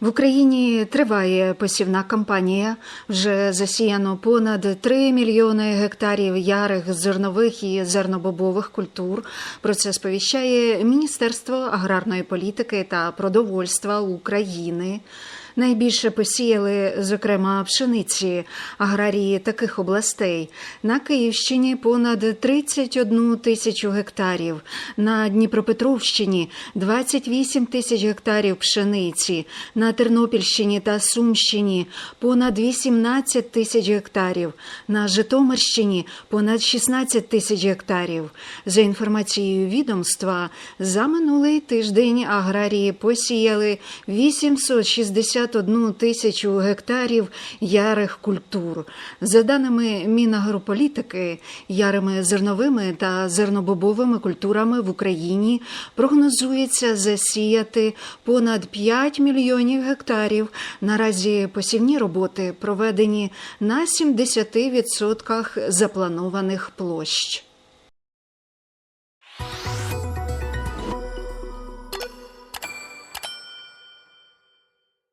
В Україні триває посівна кампанія. Вже засіяно понад 3 мільйони гектарів ярих зернових і зернобобових культур. Про це сповіщає Міністерство аграрної політики та продовольства України. Найбільше посіяли, зокрема, пшениці аграрії таких областей. На Київщині понад 31 тисячу гектарів, на Дніпропетровщині 28 тисяч гектарів пшениці, на Тернопільщині та Сумщині понад 18 тисяч гектарів, на Житомирщині понад 16 тисяч гектарів. За інформацією відомства, за минулий тиждень аграрії посіяли 861 тисячу гектарів ярих культур. За даними Мінагрополітики, ярими зерновими та зернобобовими культурами в Україні прогнозується засіяти понад 5 мільйонів гектарів. Наразі посівні роботи проведені на 70% запланованих площ.